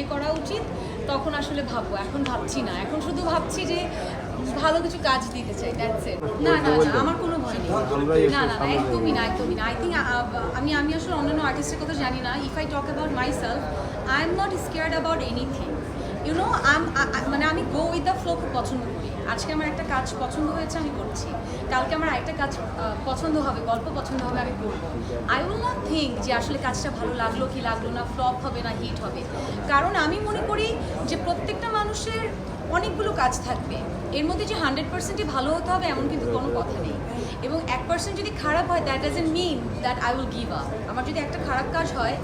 বিয়ে করা উচিত তখন আসলে ভাববো। এখন ভাবছি না। এখন শুধু ভাবছি যে ভালো কিছু কাজ দিতে চাই দ্যাটস ইট না না না আমার কোনো ভয় নেই। না না না একদমই না একদমই না। আই থিঙ্ক আমি আমি আসলে অন্যান্য আর্টিস্টের কথা জানি না। If I talk about myself I am not scared about anything you know um মানে আমি গো উইথ দ্য ফ্লো খুব পছন্দ করি। আজকে আমার একটা কাজ পছন্দ হয়েছে, আমি করছি। কালকে আমার আরেকটা কাজ পছন্দ হবে, গল্প পছন্দ হবে, আমি করব। আই উইল নট থিঙ্ক যে আসলে কাজটা ভালো লাগল কি লাগল না ফ্লপ হবে না হিট হবে। কারণ আমি মনে করি যে প্রত্যেকটা মানুষের অনেকগুলো কাজ থাকবে। এর মধ্যে যে হান্ড্রেড পার্সেন্টই ভালো হতে হবে এমন কিন্তু কোনো কথা নেই। এবং এক পার্সেন্ট যদি খারাপ হয় that doesn't mean that I will give up আমার যদি একটা খারাপ কাজ হয়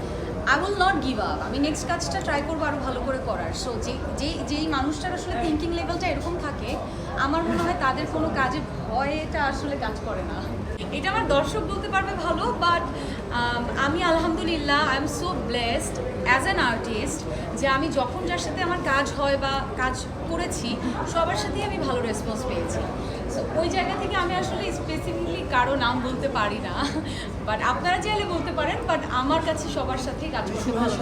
I will not give up আমি নেক্সট কাজটা ট্রাই করব আরও ভালো করে করার। সো যে যেই যেই মানুষটার আসলে থিঙ্কিং লেভেলটা এরকম থাকে, আমার মনে হয় তাদের কোনো কাজে ভয়টা আসলে কাজ করে না। এটা আমার দর্শক বলতে পারবে ভালো বাট আমি আলহামদুলিল্লাহ I am so blessed as an artist যে আমি যখন যার সাথে আমার কাজ হয় বা কাজ করেছি, সবার সাথেই আমি ভালো রেসপন্স পেয়েছি। সো ওই জায়গা থেকে আমি আসলে স্পেসিফিকলি কারও নাম বলতে পারি না। বাট আপনারা চাইলে বলতে পারেন বাট আমার কাছে সবার সাথেই কাজ করতে ভালো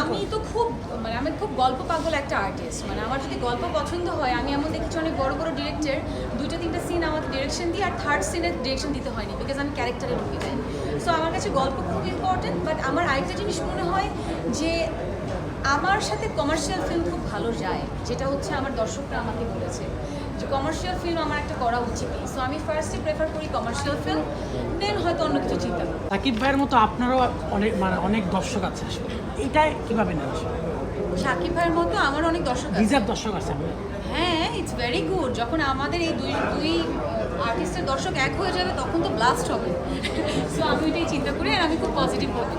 আমি তো খুব মানে আমি খুব গল্প পাগল একটা আর্টিস্ট মানে আমার যদি গল্প পছন্দ হয় আমি এমন দেখেছি অনেক বড় বড় ডিরেক্টর দুইটা তিনটা সিন আমাকে ডিরেকশন দিই আর থার্ড সিনের ডিরেকশন দিতে হয়নি বিকজ আমি ক্যারেক্টারে ঢুকে যাই। সো আমার কাছে গল্প খুব ইম্পর্টেন্ট বাট আমার আরেকটা জিনিস মনে হয় যে আমার সাথে কমার্শিয়াল ফিল্ম খুব ভালো যায় যেটা হচ্ছে আমার দর্শকরা আমাকে বলেছে। যে কমার্শিয়াল ফিল্ম আমার একটা করা উচিত। সো আমি ফার্স্টে প্রেফার করি কমার্শিয়াল ফিল্ম দেন হয়তো অন্য কিছু চিন্তা করব সাকিব ভাইয়ের মতো আপনারও অনেক মানে অনেক দর্শক আছে আসলে। এটা কীভাবে নেন সাকিব ভাইয়ের মতো আমার অনেক দর্শক আছে। রিজার্ভ দর্শক আছে হ্যাঁ ইটস ভেরি গুড যখন আমাদের এই দুই দুই আর্টিস্টের দর্শক এক হয়ে যাবে তখন তো ব্লাস্ট হবে। সো আমি ওইটাই চিন্তা করি আর আমি খুব পজিটিভ ভাবে।